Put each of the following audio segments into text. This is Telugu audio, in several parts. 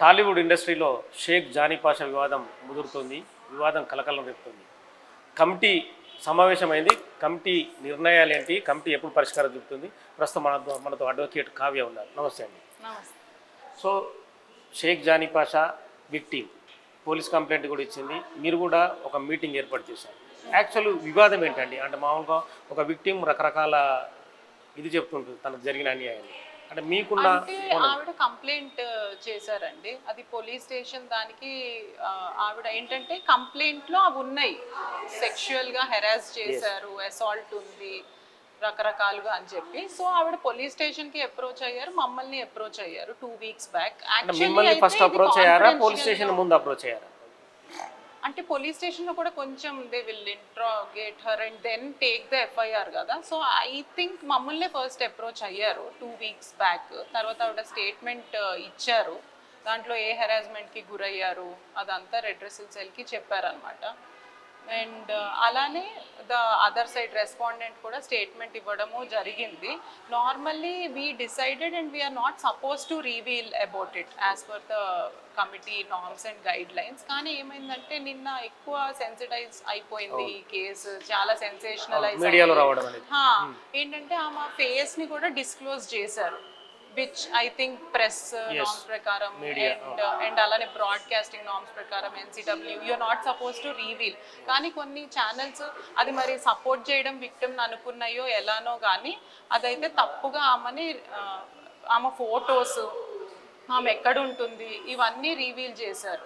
టాలీవుడ్ ఇండస్ట్రీలో షేక్ జానీ పాషా వివాదం ముదురుతుంది వివాదం కలకలం రేపుతుంది. కమిటీ సమావేశమైంది కమిటీ నిర్ణయాలు ఏంటి కమిటీ ఎప్పుడు పరిష్కారం చూపుతుంది? ప్రస్తుతం మన మనతో అడ్వకేట్ కావ్య ఉన్నారు. నమస్తే అండి. So Shaik Jani Pasha victim police complaint కూడా ఇచ్చింది. మీరు కూడా ఒక మీటింగ్ ఏర్పాటు చేశారు. యాక్చువల్ వివాదం ఏంటండి? అంటే మామూలుగా ఒక విక్టీమ్ రకరకాల ఇది చెప్తుంటుంది తనకు జరిగిన అన్యాయాన్ని అంటే మీకున్న ఆవిడ కంప్లైంట్ చేశారండి. అది పోలీస్ స్టేషన్ దానికి ఆవిడ ఏంటంటే కంప్లైంట్లో అవి ఉన్నాయి. సెక్షువల్గా హెరాస్ చేశారు అసాల్ట్ ఉంది రకరకాలుగా అని చెప్పి. సో ఆవిడ పోలీస్ స్టేషన్కి అప్రోచ్ అయ్యారు మమ్మల్ని అప్రోచ్ అయ్యారు two weeks back. First approach అయ్యారా? పోలీస్ స్టేషన్ ముందు అప్రోచ్ అయ్యారా? అంటే పోలీస్ స్టేషన్లో కూడా కొంచెం they will interrogate her and then take the FIR కదా? సో ఐ థింక్ మమ్మల్ని ఫస్ట్ అప్రోచ్ అయ్యారు టూ వీక్స్ బ్యాక్ తర్వాత ఆవిడ స్టేట్మెంట్ uh, ఇచ్చారు. దాంట్లో ఏ హెరాస్మెంట్కి గురయ్యారు? అదంతా రెడ్రెసల్ సెల్కి చెప్పారనమాట అండ్ అలానే ద అదర్ సైడ్ రెస్పాండెంట్ కూడా స్టేట్మెంట్ ఇవ్వడము జరిగింది. Normally we decided and we are not suppose to reveal about it as per the committee norms and guidelines కానీ ఏమైందంటే నిన్న ఎక్కువ సెన్సిటైజ్ అయిపోయింది ఈ కేసు. చాలా సెన్సేషనలైజ్ ఏంటంటే ఆమె ఫేస్ని కూడా డిస్క్లోజ్ చేశారు. Which I think press norms ప్రకారం అండ్ అండ్ అలానే బ్రాడ్కాస్టింగ్ నామ్స్ ప్రకారం NCW you are not suppose to reveal కానీ కొన్ని ఛానల్స్ అది మరి సపోర్ట్ చేయడం విక్టిమ్ అనుకున్నాయో ఎలానో కానీ అదైతే తప్పుగా ఆమెని ఆమె ఫొటోస్ ఆమె ఎక్కడ ఉంటుంది ఇవన్నీ రివీల్ చేశారు.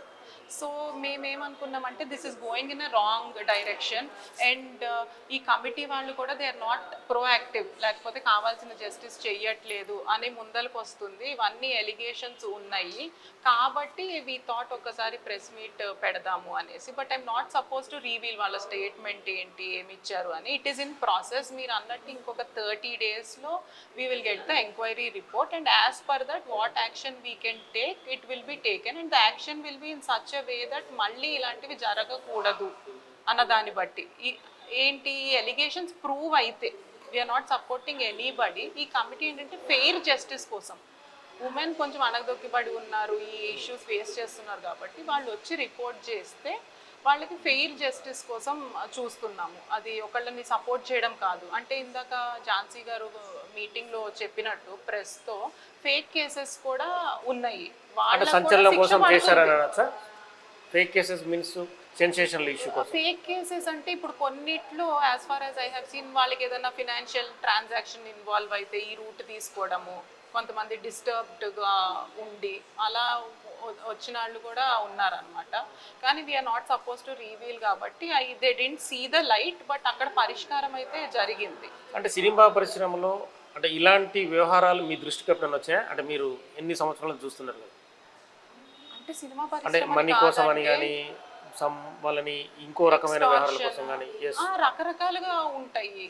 So మేమేమనుకున్నామంటే this is going in a wrong direction and ఈ కమిటీ వాళ్ళు కూడా దే ఆర్ నాట్ ప్రోయాక్టివ్ లేకపోతే కావాల్సిన జస్టిస్ చెయ్యట్లేదు అని ముందలకు వస్తుంది ఇవన్నీ ఎలిగేషన్స్ ఉన్నాయి. కాబట్టి వీ థాట్ ఒకసారి ప్రెస్ మీట్ పెడదాము అనేసి. But I'm not suppose to reveal వాళ్ళ స్టేట్మెంట్ ఏంటి ఏమి ఇచ్చారు అని. ఇట్ ఈస్ ఇన్ ప్రాసెస్ మీరు అన్నట్టు ఇంకొక థర్టీ డేస్లో we will get the enquiry report and as per that what action we can take it will be taken and the action will be in such a way that మళ్ళీ ఇలాంటివి జరగకూడదు అన్న దాన్ని బట్టి. ఈ- ఏంటి ఎలిగేషన్స్ ప్రూవ్ అయితే we are not supporting anybody ఈ కమిటీ ఏంటంటే ఫెయిర్ జస్టిస్ కోసం. ఉమెన్ కొంచెం అణగదొక్కిబడి ఉన్నారు ఈ ఇష్యూస్ ఫేస్ చేస్తున్నారు కాబట్టి వాళ్ళు వచ్చి రిపోర్ట్ చేస్తే వాళ్ళకి ఫెయిర్ జస్టిస్ కోసం చూస్తున్నాము. అది ఒకళ్ళని సపోర్ట్ చేయడం కాదు. అంటే ఇందాక ఝాన్సీ గారు మీటింగ్లో చెప్పినట్టు ప్రెస్తో ఫేక్ కేసెస్ కూడా ఉన్నాయి. అంటే fake cases means sensational issue fake cases అంటే ఇప్పుడు కొన్నిట్లో as far as I have seen వాళ్ళకి ఏదైనా ఫినాన్షియల్ ట్రాన్సాక్షన్ ఇన్వాల్వ్ అయితే ఈ రూట్ తీసుకోవడము కొంతమంది డిస్టర్బ్డ్గా ఉండి అలా వచ్చిన వాళ్ళు కూడా ఉన్నారనమాట కానీ we are not suppose to reveal కాబట్టి I they didn't see the light but అక్కడ పరిష్కారం అయితే జరిగింది. అంటే సినిమా పరిశ్రమలో అంటే ఇలాంటి వ్యవహారాలు మీ దృష్టికి ఎప్పుడైనా వచ్చాయా? అంటే మీరు ఎన్ని సంవత్సరాలు చూస్తున్నారు? అంటే సినిమా అంటే మనీ కోసం అని కానీ సమ్ వాళ్ళని ఇంకో రకమైన వ్యవహారాల కోసం కానీ రకరకాలుగా ఉంటాయి.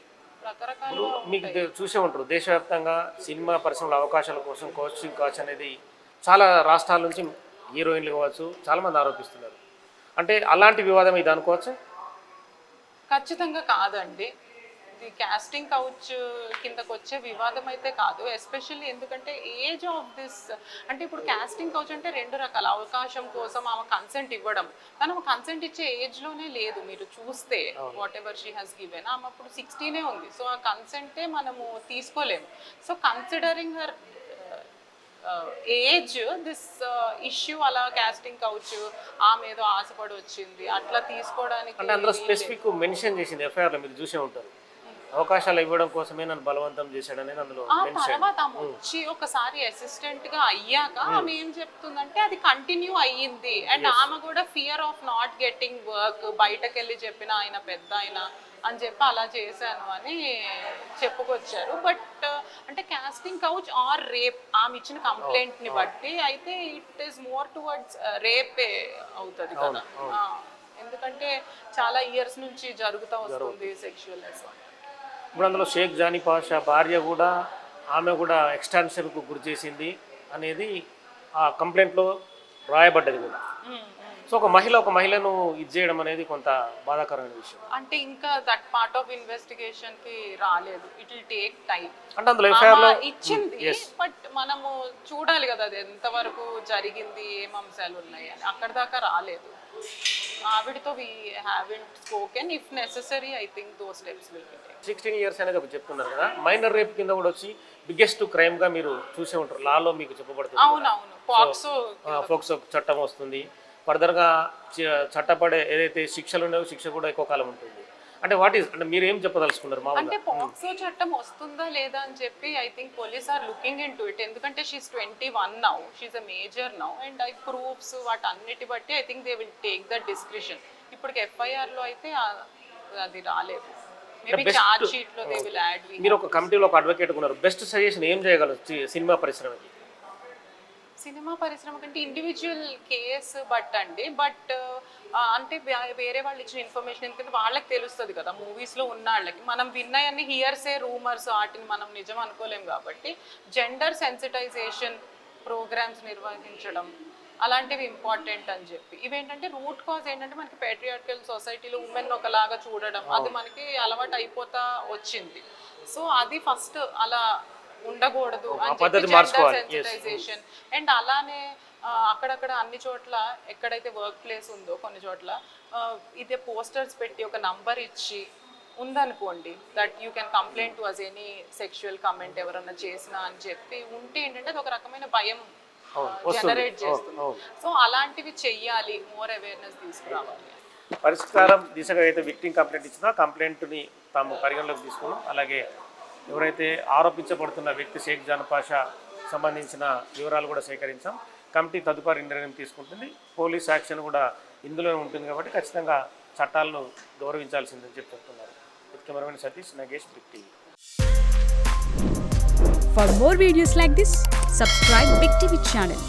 మీకు చూసే ఉంటారు దేశవ్యాప్తంగా సినిమా పరిశ్రమల అవకాశాల కోసం కోచింగ్ కాచ్ అనేది చాలా రాష్ట్రాల నుంచి హీరోయిన్లు కావచ్చు చాలామంది ఆరోపిస్తున్నారు. అంటే అలాంటి వివాదం ఇది అనుకోవచ్చు? ఖచ్చితంగా కాదండి. ఇది కాస్టింగ్ కౌచ్ కిందకు వచ్చే వివాదం అయితే కాదు. ఎస్పెషల్లీ ఎందుకంటే ఏజ్ ఆఫ్ దిస్ అంటే ఇప్పుడు కాస్టింగ్ కౌచ్ అంటే రెండు రకాల. అవకాశం కోసం ఆమె కన్సెంట్ ఇవ్వడం. కానీ ఆమె కన్సెంట్ ఇచ్చే ఏజ్లోనే లేదు. మీరు చూస్తే whatever she has given ఆమె అప్పుడు సిక్స్టీనే ఉంది. సో ఆ కన్సెంటే మనము తీసుకోలేము. So considering her age this issue అలా కాస్టింగ్ కౌచ్ ఆమె ఏదో ఆశపడి వచ్చింది అట్లా తీసుకోవడానికి అంటే అందులో స్పెసిఫిక్ మెన్షన్ చేసింది ఎఫ్ఐఆర్లో మీరు చూసే ఉంటారు. అవకాశాలు ఇవ్వడం కోసమే నన్ను బలవంతం చేశాడనేది అందులో ఆ తర్వాత ఆమె వచ్చి ఒకసారి అసిస్టెంట్గా అయ్యాక ఆమె ఏం చెప్తుందంటే అది కంటిన్యూ అయ్యింది. అండ్ ఆమె కూడా fear of not getting work బయటకు వెళ్ళి చెప్పిన ఆయన పెద్ద ఆయన అని చెప్పి అలా చేశాను అని చెప్పుకొచ్చారు. బట్ అంటే కాస్టింగ్ కౌచ్ ఆర్ రేప్ ఆమె ఇచ్చిన కంప్లైంట్ని బట్టి అయితే ఇట్ ఈస్ మోర్ టువర్డ్స్ రేపే అవుతుంది కదా. ఎందుకంటే చాలా ఇయర్స్ నుంచి జరుగుతూ వస్తుంది సెక్షువల్ అసాల్ట్ ఇప్పుడు అందులో షేక్ జానీ పాషా భార్య కూడా ఆమె కూడా ఎక్స్టాన్షన్కు గురి చేసింది అనేది ఆ కంప్లైంట్లో రాయబడ్డది కూడా. సో ఒక మహిళ ఒక మహిళను ఇది చేయడం అనేది కొంత బాధాకరమైన విషయం. అంటే ఇంకా దట్ పార్ట్ ఆఫ్ ఇన్వెస్టిగేషన్కి రాలేదు. ఇట్ విల్ టేక్ టైం అంటే అందులో ఎఫ్ఐఆర్లో ఇచ్చింది బట్ మనము చూడాలి కదా అది ఎంతవరకు జరిగింది ఏం అంశాలు ఉన్నాయి అని. అక్కడ దాకా రాలేదు. ఆవిడతో we haven't spoken if necessary I think those steps will be take sixteen years అనేది ఒక చెప్తున్నారు కదా? మైనర్ రేప్ కింద కూడా వచ్చి బిగ్గెస్ట్ క్రైమ్గా మీరు చూసే ఉంటారు. లాలో మీకు చెప్పబడుతుంది అవునవును. పాక్సో ఫోక్సో చట్టం వస్తుంది. ఫర్దర్గా చ- చట్టపడే ఏదైతే శిక్షలు ఉన్నాయో శిక్ష కూడా ఎక్కువ కాలం ఉంటుంది. అంటే వాట్ ఈస్ అంటే మీరు ఏం చెప్పదలుచుకున్నారు అంటే మామూలుగా పాక్సో చట్టం వస్తుందా లేదా అని చెప్పి I think police are looking in to it ఎందుకంటే she's twenty one now she's a major now and I proofs వాటి అన్నిటి బట్టి I think they will take the description ఇప్పటికి ఎఫ్ఐఆర్లో అయితే అది రాలేదు. మేబీ చార్జ్ షీట్లో దే విల్ యాడ్ మీరు ఒక కమిటీలో ఒక అడ్వకేట్ ఉన్నారు. బెస్ట్ సజెషన్ ఏం చేయగలరు? సినిమా పరిశ్రమకి? సినిమా పరిశ్రమ కంటే ఇండివిజువల్ కేసు బట్ అండి. బట్ అంటే వేరే వాళ్ళు ఇచ్చిన ఇన్ఫర్మేషన్ ఎందుకంటే వాళ్ళకి తెలుస్తుంది కదా మూవీస్లో ఉన్న వాళ్ళకి. మనం విన్నాయన్ని హియర్సే రూమర్స్ వాటిని మనం నిజం అనుకోలేం కాబట్టి జెండర్ సెన్సిటైజేషన్ ప్రోగ్రామ్స్ నిర్వహించడం అలాంటివి ఇంపార్టెంట్ అని చెప్పి. ఇవేంటంటే రూట్ కాజ్ ఏంటంటే మనకి పేట్రియాటికల్ సొసైటీలో ఉమెన్ ఒకలాగా చూడడం అది మనకి అలవాటు అయిపోతా వచ్చింది. సో అది ఫస్ట్ అలా ఉండకూడదు పద్ధతి మార్చుకోవాలి. అండ్ అలానే అక్కడక్కడ అన్ని చోట్ల ఎక్కడైతే వర్క్ ప్లేస్ ఉందో కొన్ని చోట్ల ఇదే పోస్టర్స్ పెట్టి ఒక నంబర్ ఇచ్చి ఉందనుకోండి that you can complaint to us any sexual comment ఎవరన్నా చేసినా అని చెప్పి ఉంటే ఏంటంటే అది ఒక రకమైన భయం. జనరేట్ చేస్తుంది. సో అలాంటివి చెయ్యాలి మోర్ అవేర్నెస్ తీసుకురావాలి పరిష్కారం దిశగా అయితే విక్టింగ్ కంప్లైంట్ ఇచ్చినా కంప్లైంట్ని తాము పరిగణలోకి తీసుకున్నాం అలాగే ఎవరైతే ఆరోపించబడుతున్న వ్యక్తి షేక్ జాన్ పాషా సంబంధించిన వివరాలు కూడా సేకరించాం. కమిటీ తదుపరి నిర్ణయం తీసుకుంటుంది. పోలీస్ యాక్షన్ కూడా ఇందులోనే ఉంటుంది కాబట్టి ఖచ్చితంగా చట్టాలను గౌరవించాల్సిందని చెప్పి చెప్తున్నారు. Cameraman Satish Nagesh Big TV. For more videos like this subscribe Big TV channel